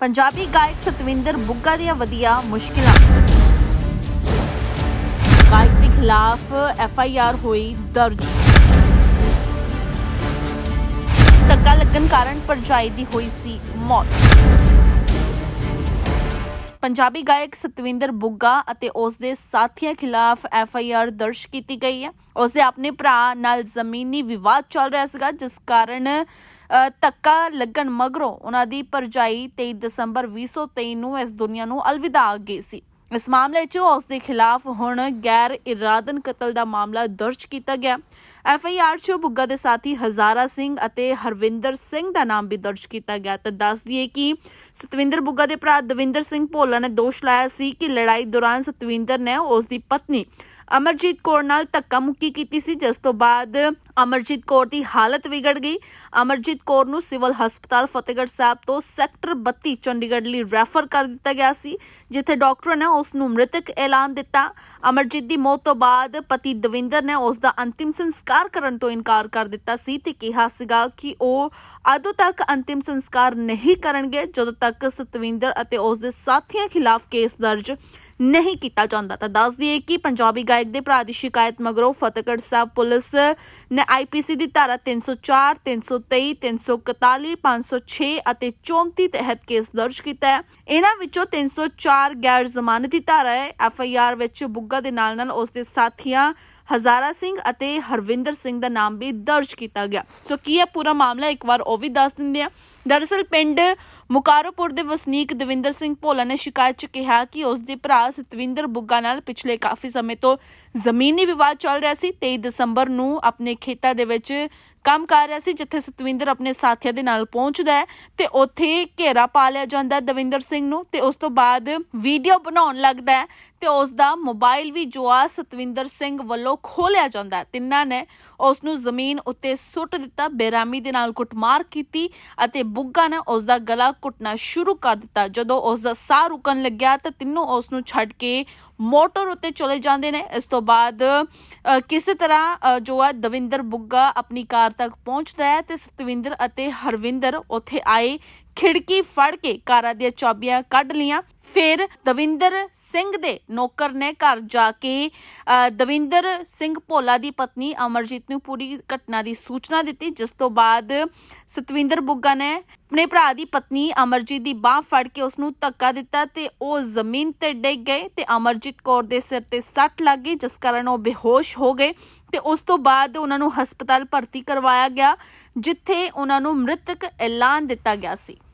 ਪੰਜਾਬੀ ਗਾਇਕ ਸਤਵਿੰਦਰ ਬੁੱਗਾ ਦੀਆਂ ਵਧੀਆਂ ਮੁਸ਼ਕਿਲਾਂ। ਗਾਇਕ ਦੇ ਖਿਲਾਫ ਐਫ ਆਈ ਆਰ ਹੋਈ ਦਰਜ। ਧੱਕਾ ਲੱਗਣ ਕਾਰਨ ਪਰਜਾਈ ਦੀ ਹੋਈ ਸੀ ਮੌਤ। ਪੰਜਾਬੀ ਗਾਇਕ ਸਤਵਿੰਦਰ ਬੁੱਗਾ ਅਤੇ ਉਸ ਦੇ ਸਾਥੀਆਂ ਖਿਲਾਫ ਐਫ ਆਈ ਆਰ ਦਰਜ ਕੀਤੀ ਗਈ ਹੈ। ਉਸ ਦੇ ਆਪਣੇ ਭਰਾ ਨਾਲ ਜ਼ਮੀਨੀ ਵਿਵਾਦ ਚੱਲ ਰਿਹਾ ਸੀਗਾ ਜਿਸ ਕਾਰਨ ਅ, ਧੱਕਾ ਲੱਗਣ ਮਗਰੋਂ ਉਹਨਾਂ ਦੀ ਪਰਜਾਈ 23 ਦਸੰਬਰ 2023 ਨੂੰ ਇਸ ਦੁਨੀਆ ਨੂੰ ਅਲਵਿਦਾ ਗਈ ਸੀ। ਇਸ ਮਾਮਲੇ 'ਚ ਉਸ ਦੇ ਖਿਲਾਫ ਹੁਣ ਗੈਰ ਇਰਾਦਨ ਕਤਲ ਦਾ ਮਾਮਲਾ ਦਰਜ ਕੀਤਾ ਗਿਆ। ਐਫ ਆਈ ਆਰ 'ਚ ਬੁੱਗਾ ਦੇ ਸਾਥੀ ਹਜ਼ਾਰਾ ਸਿੰਘ ਅਤੇ ਹਰਵਿੰਦਰ ਸਿੰਘ ਦਾ ਨਾਮ ਵੀ ਦਰਜ ਕੀਤਾ ਗਿਆ ਤਾਂ ਦੱਸ ਦਈਏ ਕਿ ਸਤਵਿੰਦਰ ਬੁੱਗਾ ਦੇ ਭਰਾ ਦਵਿੰਦਰ ਸਿੰਘ ਭੋਲਾ ਨੇ ਦੋਸ਼ ਲਾਇਆ ਸੀ ਕਿ ਲੜਾਈ ਦੌਰਾਨ ਸਤਵਿੰਦਰ ਨੇ ਉਸ ਦੀ ਪਤਨੀ ਅਮਰਜੀਤ ਕੌਰ ਨਾਲ ਧੱਕਾ ਮੁੱਕੀ ਕੀਤੀ ਸੀ, ਜਿਸ ਤੋਂ ਬਾਅਦ ਅਮਰਜੀਤ ਕੌਰ ਦੀ ਹਾਲਤ ਵਿਗੜ ਗਈ। ਅਮਰਜੀਤ ਕੌਰ ਨੂੰ ਸਿਵਲ ਹਸਪਤਾਲ ਫਤਿਹਗੜ੍ਹ ਸਾਹਿਬ ਤੋਂ ਸੈਕਟਰ 32 ਚੰਡੀਗੜ੍ਹ ਲਈ ਰੈਫਰ ਕਰ ਦਿੱਤਾ ਗਿਆ ਸੀ, ਜਿੱਥੇ ਡਾਕਟਰਾਂ ਨੇ ਉਸ ਨੂੰ ਮ੍ਰਿਤਕ ਐਲਾਨ ਦਿੱਤਾ। ਅਮਰਜੀਤ ਦੀ ਮੌਤ ਤੋਂ ਬਾਅਦ ਪਤੀ ਦਵਿੰਦਰ ਨੇ ਉਸ ਦਾ ਅੰਤਿਮ ਸੰਸਕਾਰ ਕਰਨ ਤੋਂ ਇਨਕਾਰ ਕਰ ਦਿੱਤਾ ਸੀ ਤੇ ਕਿਹਾ ਸੀਗਾ ਕਿ ਉਹ ਅਦੋਂ ਤੱਕ ਅੰਤਿਮ ਸੰਸਕਾਰ ਨਹੀਂ ਕਰਨਗੇ, ਜਦੋਂ ਤੱਕ ਸਤਵਿੰਦਰ ਅਤੇ ਉਸ ਦੇ ਸਾਥੀਆਂ ਖਿਲਾਫ ਕੇਸ ਦਰਜ ਨਹੀਂ ਕੀਤਾ ਜਾਂਦਾ। ਤਾਂ ਦੱਸ ਦਈਏ ਕਿ ਪੰਜਾਬੀ ਗਾਇਕ ਦੇ ਭਰਾ ਦੀ ਸ਼ਿਕਾਇਤ ਮਗਰੋਂ ਫਤਿਹਗੜ੍ਹ ਸਾਹਿਬ ਪੁਲਿਸ ਨੇ ਆਈਪੀਸੀ ਦੀ ਧਾਰਾ 304 323 341 506 ਅਤੇ 34 ਤਹਿਤ ਕੇਸ ਦਰਜ ਕੀਤਾ ਹੈ। ਇਹਨਾਂ ਵਿੱਚੋਂ 304 ਗੈਰ ਜ਼ਮਾਨਤੀ ਧਾਰਾ ਹੈ। ਐਫਆਈਆਰ ਵਿੱਚ ਬੁੱਗਾ ਦੇ ਨਾਲ ਨਾਲ ਉਸ ਦੇ ਸਾਥੀਆਂ ਹਜ਼ਾਰਾ ਸਿੰਘ ਅਤੇ ਹਰਵਿੰਦਰ ਸਿੰਘ ਦਾ ਨਾਮ ਵੀ ਦਰਜ ਕੀਤਾ ਗਿਆ। ਸੋ ਕੀ ਹੈ ਪੂਰਾ ਮਾਮਲਾ ਇੱਕ ਵਾਰ ਉਹ ਵੀ ਦੱਸ ਦਿੰਦੇ ਆ। ਦਰਅਸਲ ਪਿੰਡ ਮੁਕਾਰੋਪੁਰ ਦੇ ਵਸਨੀਕ ਦਵਿੰਦਰ ਸਿੰਘ ਭੋਲਾ ਨੇ ਸ਼ਿਕਾਇਤ 'ਚ ਕਿਹਾ ਕਿ ਉਸ ਦੇ ਭਰਾ ਸਤਵਿੰਦਰ ਬੁੱਗਾ ਨਾਲ ਪਿਛਲੇ ਕਾਫੀ ਸਮੇਂ ਤੋਂ ਜ਼ਮੀਨੀ ਵਿਵਾਦ ਚੱਲ ਰਿਹਾ ਸੀ। 23 ਦਸੰਬਰ ਨੂੰ ਆਪਣੇ ਖੇਤਾਂ ਦੇ ਵਿੱਚ ਕੰਮ ਕਰ ਰਿਹਾ ਸੀ, ਜਿੱਥੇ ਸਤਵਿੰਦਰ ਆਪਣੇ ਸਾਥੀਆਂ ਦੇ ਨਾਲ ਪਹੁੰਚਦਾ ਹੈ ਤੇ ਉੱਥੇ ਘੇਰਾ ਪਾ ਲਿਆ ਜਾਂਦਾ ਹੈ ਦਵਿੰਦਰ ਸਿੰਘ ਨੂੰ ਤੇ ਉਸ ਤੋਂ ਬਾਅਦ ਵੀਡੀਓ ਬਣਾਉਣ ਲੱਗਦਾ ਹੈ ਤੇ ਉਸ ਦਾ ਮੋਬਾਈਲ ਵੀ ਜੋ ਆ ਸਤਵਿੰਦਰ ਸਿੰਘ ਵੱਲੋਂ ਖੋਲਿਆ ਜਾਂਦਾ ਤਿੰਨਾਂ ਨੇ ਉਸ ਨੂੰ ਜ਼ਮੀਨ ਉੱਤੇ ਸੁੱਟ ਦਿੱਤਾ ਬੇਰਾਮੀ ਦੇ ਨਾਲ ਕੁੱਟਮਾਰ ਕੀਤੀ ਅਤੇ ਬੁੱਗਾ ਨੇ ਉਸ ਦਾ ਗਲਾ ਘੁੱਟਣਾ ਸ਼ੁਰੂ ਕਰ ਦਿੱਤਾ। ਜਦੋਂ ਉਸ ਦਾ ਸਾਹ ਰੁਕਣ ਲੱਗਿਆ ਤਾਂ ਤਿੰਨੋਂ ਉਸ ਨੂੰ ਛੱਡ ਕੇ ਮੋਟਰ ਉੱਤੇ ਚਲੇ ਜਾਂਦੇ ਨੇ। ਇਸ ਤੋਂ ਬਾਅਦ ਕਿਸੇ ਤਰ੍ਹਾਂ ਜੋ ਹੈ, ਦਵਿੰਦਰ ਬੁੱਗਾ ਆਪਣੀ ਕਾਰ ਤੱਕ ਪਹੁੰਚਦਾ ਹੈ ਤੇ ਸਤਵਿੰਦਰ ਅਤੇ ਹਰਵਿੰਦਰ ਉੱਥੇ ਆਏ। ਖਿੜਕੀ ਫੜ ਕੇ ਕਾਰਾਂ ਦੀਆਂ ਚਾਬੀਆਂ ਕੱਢ ਲੀਆਂ ਫਿਰ ਦਵਿੰਦਰ ਸਿੰਘ ਦੇ ਨੌਕਰ ਨੇ ਘਰ ਜਾ ਕੇ ਅ, ਦਵਿੰਦਰ ਸਿੰਘ ਭੋਲਾ ਦੀ ਪਤਨੀ ਅਮਰਜੀਤ ਨੂੰ ਪੂਰੀ ਘਟਨਾ ਦੀ ਸੂਚਨਾ ਦਿੱਤੀ ਜਿਸ ਤੋਂ ਬਾਅਦ ਸਤਵਿੰਦਰ ਬੁੱਗਾ ਨੇ ਆਪਣੇ ਭਰਾ ਦੀ ਪਤਨੀ ਅਮਰਜੀਤ ਦੀ ਬਾਹ ਫੜ ਕੇ ਉਸ ਨੂੰ ਧੱਕਾ ਦਿੱਤਾ ਤੇ ਉਹ ਜ਼ਮੀਨ ਤੇ ਡਿੱਗ ਗਏ ਤੇ ਅਮਰਜੀਤ ਕੌਰ ਦੇ ਸਿਰ ਤੇ ਸੱਟ ਲੱਗ ਗਈ, ਜਿਸ ਕਾਰਨ ਉਹ ਬੇਹੋਸ਼ ਹੋ ਗਏ ਤੇ ਉਸ ਤੋਂ ਬਾਅਦ ਉਹਨਾਂ ਨੂੰ ਹਸਪਤਾਲ ਭਰਤੀ ਕਰਵਾਇਆ ਗਿਆ, ਜਿੱਥੇ ਉਹਨਾਂ ਨੂੰ ਮ੍ਰਿਤਕ ਐਲਾਨ ਦਿੱਤਾ ਗਿਆ ਸੀ।